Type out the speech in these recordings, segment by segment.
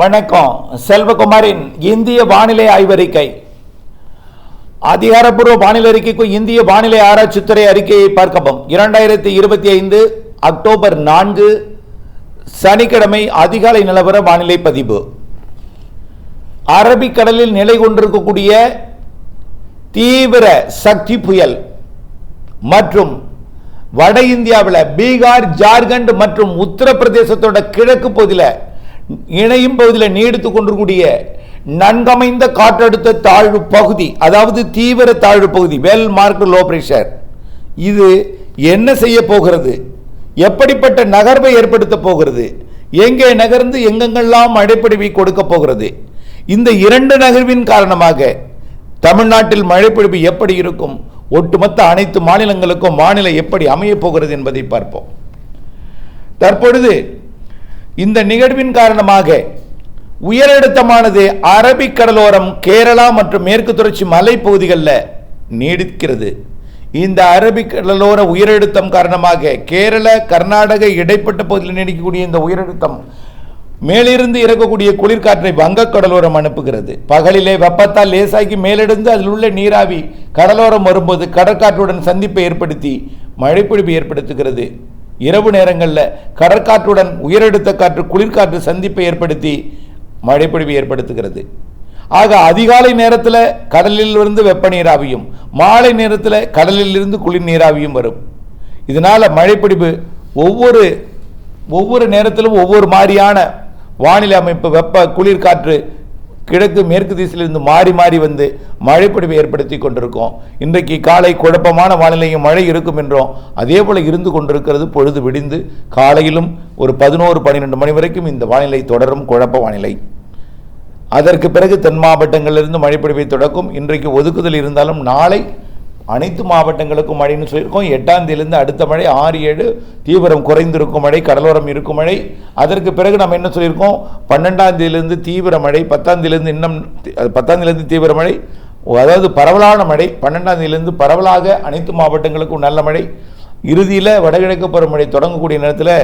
வணக்கம். செல்வகுமாரின் இந்திய வானிலை ஆய்வறிக்கை. அதிகாரப்பூர்வ வானிலை அறிக்கைக்கு இந்திய வானிலை ஆராய்ச்சித்துறை அறிக்கையை பார்க்கவும். இரண்டாயிரத்தி இருபத்தி ஐந்து அக்டோபர் நான்கு சனிக்கிழமை அதிகாலை நிலவர வானிலை பதிவு. அரபிக்கடலில் நிலை கொண்டிருக்கக்கூடிய தீவிர சக்தி புயல் மற்றும் வட இந்தியாவில் பீகார் ஜார்க்கண்ட் மற்றும் உத்தரப்பிரதேசத்தோட கிழக்கு பகுதியில் இணையும் பகுதியில் நீடித்து கொண்டிருக்கூடிய நன்கமைந்த காற்றழுத்த தாழ்வு பகுதி அதாவது தீவிர தாழ்வு பகுதி வெல் மார்க் லோ பிரஷர் இது என்ன செய்ய போகிறது? எப்படிப்பட்ட நகர்வை ஏற்படுத்த போகிறது? எங்கே நகர்ந்து எங்கெங்கெல்லாம் மழைப்பொழிவை கொடுக்க போகிறது? இந்த இரண்டு நகர்வின் காரணமாக தமிழ்நாட்டில் மழைப்பொழிவு எப்படி இருக்கும்? ஒட்டுமொத்த அனைத்து மாநிலங்களுக்கும் வானிலை எப்படி அமையப் போகிறது என்பதை பார்ப்போம். தற்பொழுது இந்த நிகழ்வின் காரணமாக உயரழுத்தமானது அரபிக்கடலோரம் கேரளா மற்றும் மேற்கு தொடர்ச்சி மலைப்பகுதிகளில் நீடிக்கிறது. இந்த அரபிக்கடலோர உயரழுத்தம் காரணமாக கேரள கர்நாடக இடைப்பட்ட பகுதியில் நீடிக்கக்கூடிய இந்த உயரழுத்தம் மேலிருந்து இறக்கக்கூடிய குளிர்காற்றை வங்கக்கடலோரம் அனுப்புகிறது. பகலிலே வெப்பத்தால் லேசாகி மேலெடுந்து அதில் உள்ள நீராவி கடலோரம் வரும்போது கடற்காற்றுடன் சந்திப்பை ஏற்படுத்தி மழைப்பொழிவு ஏற்படுத்துகிறது. இரவு நேரங்களில் கடற்காற்றுடன் உயரழுத்த காற்று குளிர்காற்று சந்திப்பை ஏற்படுத்தி மழைப்பொழிவு ஏற்படுத்துகிறது. ஆக அதிகாலை நேரத்தில் கடலில் இருந்து வெப்ப நீராவியும் மாலை நேரத்தில் கடலில் இருந்து குளிர் நீராவியும் வரும். இதனால் மழைப்பிடிப்பு ஒவ்வொரு ஒவ்வொரு நேரத்திலும் ஒவ்வொரு மாதிரியான வானிலை அமைப்பு வெப்ப குளிர்காற்று கிழக்கு மேற்கு திசையிலிருந்து மாறி மாறி வந்து மழைப்பொழிவை ஏற்படுத்தி கொண்டிருக்கோம். இன்றைக்கு காலை குழப்பமான வானிலையும் மழை இருக்கும் என்றோம் அதே போல இருந்து கொண்டிருக்கிறது பொழுது விடிந்து காலையிலும் ஒரு பதினோரு பன்னிரெண்டு மணி வரைக்கும் இந்த வானிலை தொடரும் குழப்ப வானிலை. அதற்கு பிறகு தென் மாவட்டங்களிலிருந்து மழைப்பொழிவை தொடக்கும். இன்றைக்கு ஒதுக்குதல் இருந்தாலும் நாளை அனைத்து மாவட்டங்களுக்கும் மழைன்னு சொல்லியிருக்கோம். எட்டாம் தேதியிலிருந்து அடுத்த மழை ஆறு ஏழு தீவிரம் குறைந்திருக்கும் மழை கடலோரம் இருக்கும் மழை. அதற்கு பிறகு நம்ம என்ன சொல்லியிருக்கோம்? பன்னெண்டாம் தேதியிலிருந்து தீவிர மழை பத்தாம் தேதியிலிருந்து இன்னும் பத்தாம் தேதியிலிருந்து தீவிர மழை அதாவது பரவலான மழை. பன்னெண்டாம் தேதியிலிருந்து பரவலாக அனைத்து மாவட்டங்களுக்கும் நல்ல மழை. இறுதியில் வடகிழக்கு பருவமழை தொடங்கக்கூடிய நேரத்தில்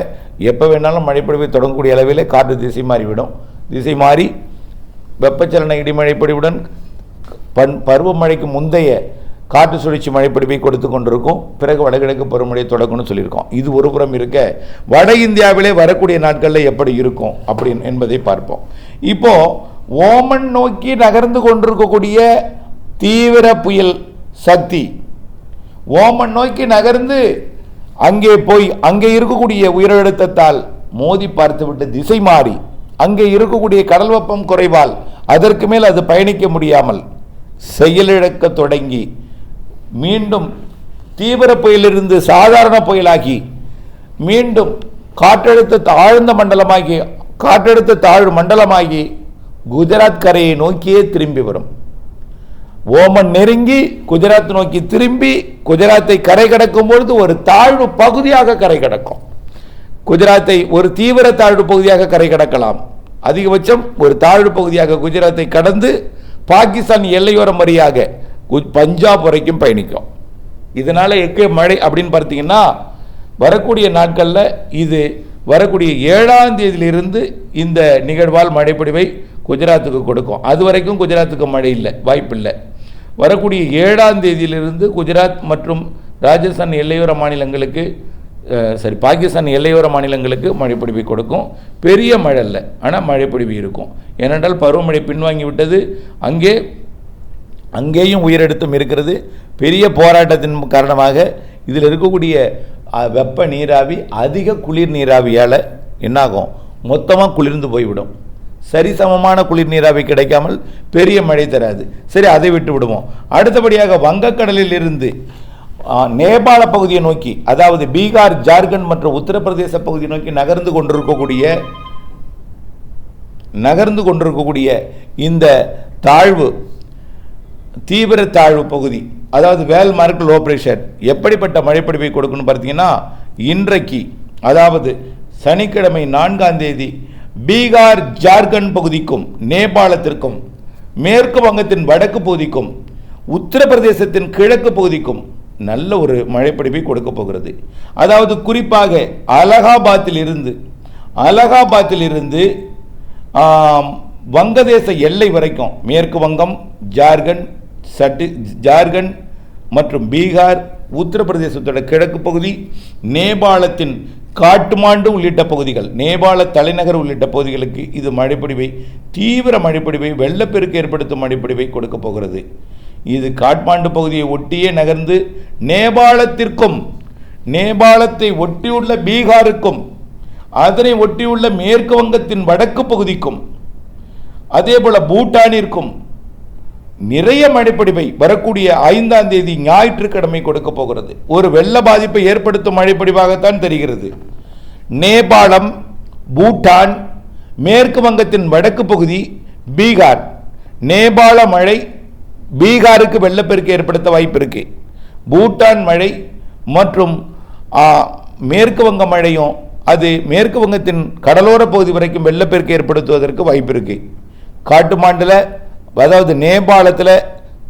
எப்போ வேணாலும் மழைப்பொழிவை தொடங்கக்கூடிய அளவில் காற்று திசை மாறிவிடும். திசை மாறி வெப்பச்சலன இடிமழைப்பொழிவுடன் பண் பன் பருவமழைக்கு முந்தைய காற்று சுழற்சி மழைப்பிடிப்பை கொடுத்து கொண்டிருக்கும். பிறகு வடகிழக்கு பருவமழை தொடங்கும்னு சொல்லியிருக்கோம். இது ஒரு புறம் இருக்க வட இந்தியாவிலே வரக்கூடிய நாட்களில் எப்படி இருக்கும் அப்படின்னு என்பதை பார்ப்போம். இப்போ ஓமன் நோக்கி நகர்ந்து கொண்டிருக்கக்கூடிய தீவிர புயல் சக்தி. ஓமன் நோக்கி நகர்ந்து அங்கே போய் அங்கே இருக்கக்கூடிய உயிரழுத்தத்தால் மோதி பார்த்துவிட்டு திசை மாறி அங்கே இருக்கக்கூடிய கடல் வெப்பம் குறைவால் அதற்கு மேல் அது பயணிக்க முடியாமல் செயலிழக்க தொடங்கி மீண்டும் தீவிர புயலிருந்து சாதாரண புயலாகி மீண்டும் காற்றழுத்த தாழ்ந்த மண்டலமாகி காற்றழுத்த தாழ்வு மண்டலமாகி குஜராத் கரையை நோக்கியே திரும்பி வரும். ஓமன் நெருங்கி குஜராத் நோக்கி திரும்பி குஜராத்தை கரை கடக்கும் பொழுது ஒரு தாழ்வு பகுதியாக கரை கடக்கும். குஜராத்தை ஒரு தீவிர தாழ்வு பகுதியாக கரை கடக்கலாம். அதிகபட்சம் ஒரு தாழ்வு பகுதியாக குஜராத்தை கடந்து பாகிஸ்தான் எல்லையோரம் வழியாக பஞ்சாப் வரைக்கும் பயணிக்கும். இதனால் எங்கே மழை அப்படின்னு பார்த்தீங்கன்னா வரக்கூடிய நாட்களில் இது வரக்கூடிய ஏழாம் தேதியிலிருந்து இந்த நிகழ்வால் மழைப்பொழிவை குஜராத்துக்கு கொடுக்கும். அது வரைக்கும் குஜராத்துக்கு மழை இல்லை வாய்ப்பில்லை வரக்கூடிய ஏழாம் தேதியிலிருந்து குஜராத் மற்றும் ராஜஸ்தான் எல்லையோர மாநிலங்களுக்கு சரி பாகிஸ்தான் எல்லையோர மாநிலங்களுக்கு மழைப்பொழிவை கொடுக்கும். பெரிய மழை இல்லை ஆனால் மழைப்பிடிவு இருக்கும். ஏனென்றால் பருவமழை பின்வாங்கி விட்டது. அங்கே அங்கேயும் உயிரெடுத்தும் இருக்கிறது. பெரிய போராட்டத்தின் காரணமாக இதில் இருக்கக்கூடிய வெப்ப நீராவி அதிக குளிர் நீராவியால் என்னாகும்? மொத்தமாக குளிர்ந்து போய்விடும். சரிசமமான குளிர் நீராவி கிடைக்காமல் பெரிய மழை தராது. சரி அதை விட்டு விடுவோம். அடுத்தபடியாக வங்கக்கடலில் இருந்து நேபாள பகுதியை நோக்கி அதாவது பீகார் ஜார்க்கண்ட் மற்றும் உத்தரப்பிரதேச பகுதியை நோக்கி நகர்ந்து கொண்டிருக்கக்கூடிய நகர்ந்து கொண்டிருக்கக்கூடிய இந்த தாழ்வு தீவிர தாழ்வு பகுதி அதாவது வேல் மார்க் லோ ப்ரெஷர் எப்படிப்பட்ட மழைப்பொழிவை கொடுக்குன்னு பார்த்தீங்கன்னா இன்றைக்கு அதாவது சனிக்கிழமை நான்காம் தேதி பீகார் ஜார்க்கண்ட் பகுதிக்கும் நேபாளத்திற்கும் மேற்கு வங்கத்தின் வடக்கு பகுதிக்கும் உத்தரப்பிரதேசத்தின் கிழக்கு பகுதிக்கும் நல்ல ஒரு மழைப்பிடிப்பை கொடுக்க போகிறது. அதாவது குறிப்பாக அலகாபாத்தில் இருந்து அலகாபாத்தில் இருந்து வங்கதேச எல்லை வரைக்கும் மேற்கு வங்கம் ஜார்க்கண்ட் சட்டி ஜார்க்கண்ட் மற்றும் பீகார் உத்தரப்பிரதேசத்தோட கிழக்கு பகுதி நேபாளத்தின் காட்டுமாண்டு உள்ளிட்ட பகுதிகள் நேபாள தலைநகர் உள்ளிட்ட பகுதிகளுக்கு இது மழைப்பொடிவை தீவிர மழைப்பொடிவை வெள்ளப்பெருக்கு ஏற்படுத்தும் மழைப்பொடிவை கொடுக்க போகிறது. இது காட்மாண்டு பகுதியை ஒட்டியே நகர்ந்து நேபாளத்திற்கும் நேபாளத்தை ஒட்டியுள்ள பீகாருக்கும் அதனை ஒட்டியுள்ள மேற்கு வங்கத்தின் வடக்கு பகுதிக்கும் அதே போல் பூட்டானிற்கும் நிறைய மழைப்படிப்பை வரக்கூடிய ஐந்தாம் தேதி ஞாயிற்றுக்கிழமை கொடுக்க போகிறது. ஒரு வெள்ள பாதிப்பை ஏற்படுத்தும் மழைப்படிவாகத்தான் தெரிகிறது. நேபாளம் பூட்டான் மேற்கு வங்கத்தின் வடக்கு பகுதி பீகார். நேபாள மழை பீகாருக்கு வெள்ளப்பெருக்கு ஏற்படுத்த வாய்ப்பு இருக்கு. பூட்டான் மழை மற்றும் மேற்கு வங்க மழையும் அது மேற்கு வங்கத்தின் கடலோர பகுதி வரைக்கும் வெள்ளப்பெருக்கு ஏற்படுத்துவதற்கு வாய்ப்பு இருக்கு. காட்டுமாண்டில் அதாவது நேபாளத்தில்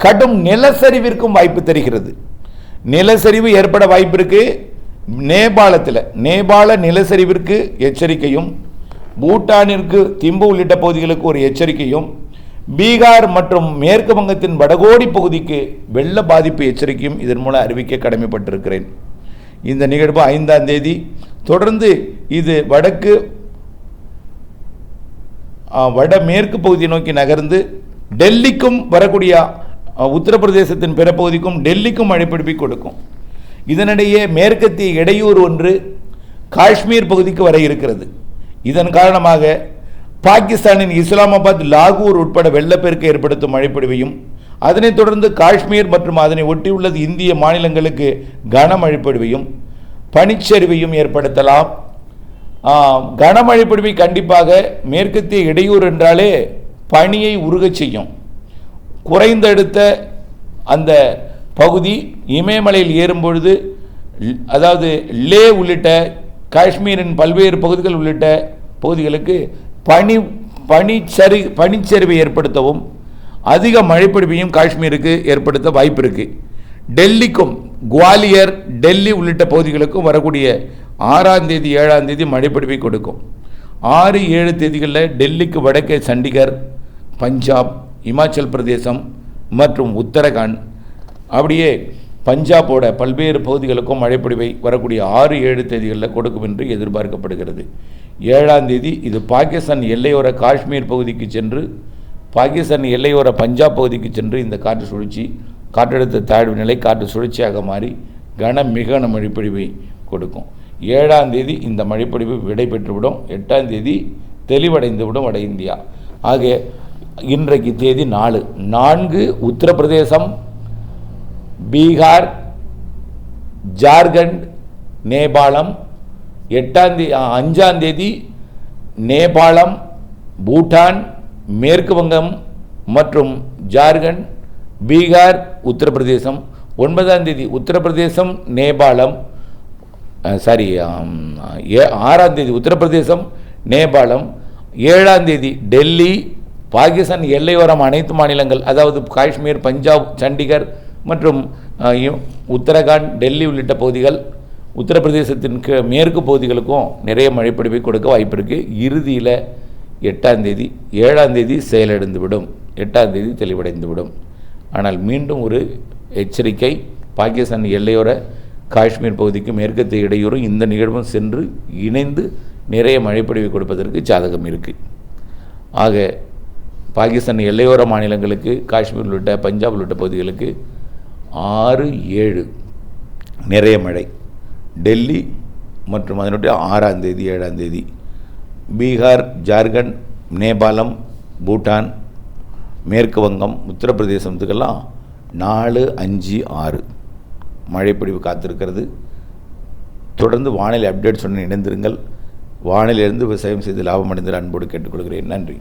கடும் நிலச்சரிவிற்கும் வாய்ப்பு தெரிகிறது. நிலச்சரிவு ஏற்பட வாய்ப்பு இருக்கு. நேபாளத்தில் நேபாள நிலச்சரிவிற்கு எச்சரிக்கையும் பூட்டானிற்கு திம்பு உள்ளிட்ட பகுதிகளுக்கு ஒரு எச்சரிக்கையும் பீகார் மற்றும் மேற்கு வங்கத்தின் வடகோடி பகுதிக்கு வெள்ள பாதிப்பு எச்சரிக்கையும் இதன் மூலம் அறிவிக்க கடமைப்பட்டிருக்கிறேன். இந்த நிகழ்வு ஐந்தாம் தேதி. தொடர்ந்து இது வடக்கு வட வடமேற்கு பகுதியை நோக்கி நகர்ந்து டெல்லிக்கும் வரக்கூடிய உத்தரப்பிரதேசத்தின் பிற பகுதிக்கும் டெல்லிக்கும் மழைப்பிடிப்பை கொடுக்கும். இதனிடையே மேற்கத்திய இடையூறு ஒன்று காஷ்மீர் பகுதிக்கு வர இருக்கிறது. இதன் காரணமாக பாகிஸ்தானின் இஸ்லாமாபாத் லாகூர் உட்பட வெள்ளப்பெருக்கு ஏற்படுத்தும் மழைப்பொழிவையும் அதனைத் தொடர்ந்து காஷ்மீர் மற்றும் அதனை ஒட்டியுள்ளது இந்திய மாநிலங்களுக்கு கனமழைப்பொழிவையும் பனிச்சரிவையும் ஏற்படுத்தலாம். கனமழைப்பொழிவை கண்டிப்பாக மேற்கத்திய இடையூறு என்றாலே பனியை உருகச் செய்யும். குறைந்தெடுத்த அந்த பகுதி இமயமலையில் ஏறும்பொழுது அதாவது லே உள்ளிட்ட காஷ்மீரின் பல்வேறு பகுதிகள் உள்ளிட்ட பகுதிகளுக்கு பனி பனிச்சரி பனிச்சரிவை ஏற்படுத்தவும் அதிக மழைப்பொழிவையும் காஷ்மீருக்கு ஏற்படுத்த வாய்ப்பு இருக்கு டெல்லிக்கும் குவாலியர் டெல்லி உள்ளிட்ட பகுதிகளுக்கும் வரக்கூடிய ஆறாம் தேதி ஏழாம் தேதி மழைப்பொழிவை கொடுக்கும். ஆறு ஏழு தேதிகளில் டெல்லிக்கு வடக்கே சண்டிகர் பஞ்சாப் இமாச்சல் பிரதேசம் மற்றும் உத்தரகாண்ட். அப்படியே பஞ்சாபோட பல்வேறு பகுதிகளுக்கும் மழைப்பொழிவை வரக்கூடிய ஆறு ஏழு தேதிகளில் கொடுக்கும் என்று எதிர்பார்க்கப்படுகிறது. ஏழாம் தேதி இது பாகிஸ்தான் எல்லையோர காஷ்மீர் பகுதிக்கு சென்று பாகிஸ்தான் எல்லையோர பஞ்சாப் பகுதிக்கு சென்று இந்த காற்று சுழற்சி காற்றழுத்த தாழ்வு நிலை காற்று சுழற்சியாக மாறி கன மிகன மழைப்பொழிவை கொடுக்கும். ஏழாம் தேதி இந்த மழைப்பொழிவு விடை பெற்றுவிடும் எட்டாம் தேதி தெளிவடைந்துவிடும் வட இந்தியா. ஆக இன்றைக்கு தேதி நாலு. நான்கு உத்தரப்பிரதேசம் பீகார் ஜார்க்கண்ட் நேபாளம் எட்டாம் தேதி அஞ்சாம் தேதி நேபாளம் பூட்டான் மேற்கு வங்கம் மற்றும் ஜார்க்கண்ட் பீகார் உத்தரப்பிரதேசம். ஒன்பதாம் தேதி உத்தரப்பிரதேசம் நேபாளம் சாரி ஆறாம் தேதி உத்தரப்பிரதேசம் நேபாளம். ஏழாம் தேதி டெல்லி பாகிஸ்தான் எல்லையோரம் அனைத்து மாநிலங்கள் அதாவது காஷ்மீர் பஞ்சாப் சண்டிகர் மற்றும் உத்தரகாண்ட் டெல்லி உள்ளிட்ட பகுதிகள் உத்தரப்பிரதேசத்தின் கீ- மேற்கு பகுதிகளுக்கும் நிறைய மழைப்பிடிப்பை கொடுக்க வாய்ப்பு இருக்குது இறுதியில் எட்டாம் தேதி ஏழாம் தேதி செயலிழந்து விடும் எட்டாம் தேதி தெளிவடைந்து விடும் ஆனால் மீண்டும் ஒரு எச்சரிக்கை பாகிஸ்தான் எல்லையோர காஷ்மீர் பகுதிக்கு மேற்கத்திய இடையூறும் இந்த நிகழ்வும் சென்று இணைந்து நிறைய மழைப்பொழிவை கொடுப்பதற்கு சாதகம் இருக்குது ஆக பாகிஸ்தான் எல்லையோர மாநிலங்களுக்கு காஷ்மீர் உள்ளிட்ட பஞ்சாப் உள்ளிட்ட பகுதிகளுக்கு ஆறு ஏழு. நிறைய மழை. டெல்லி மற்றும் அதனுடைய ஆறாம் தேதி ஏழாம் தேதி. பீகார் ஜார்க்கண்ட் நேபாளம் பூட்டான் மேற்கு வங்கம் உத்தரப்பிரதேசத்துக்கெல்லாம் நாலு அஞ்சு ஆறு. மழைப்பொழிவு காத்திருக்கிறது. தொடர்ந்து வானிலை அப்டேட் சொன்ன இணைந்திருங்கள். வானிலிருந்து விவசாயம் செய்து லாபம் அடைந்த அன்போடு கேட்டுக்கொள்கிறேன். நன்றி.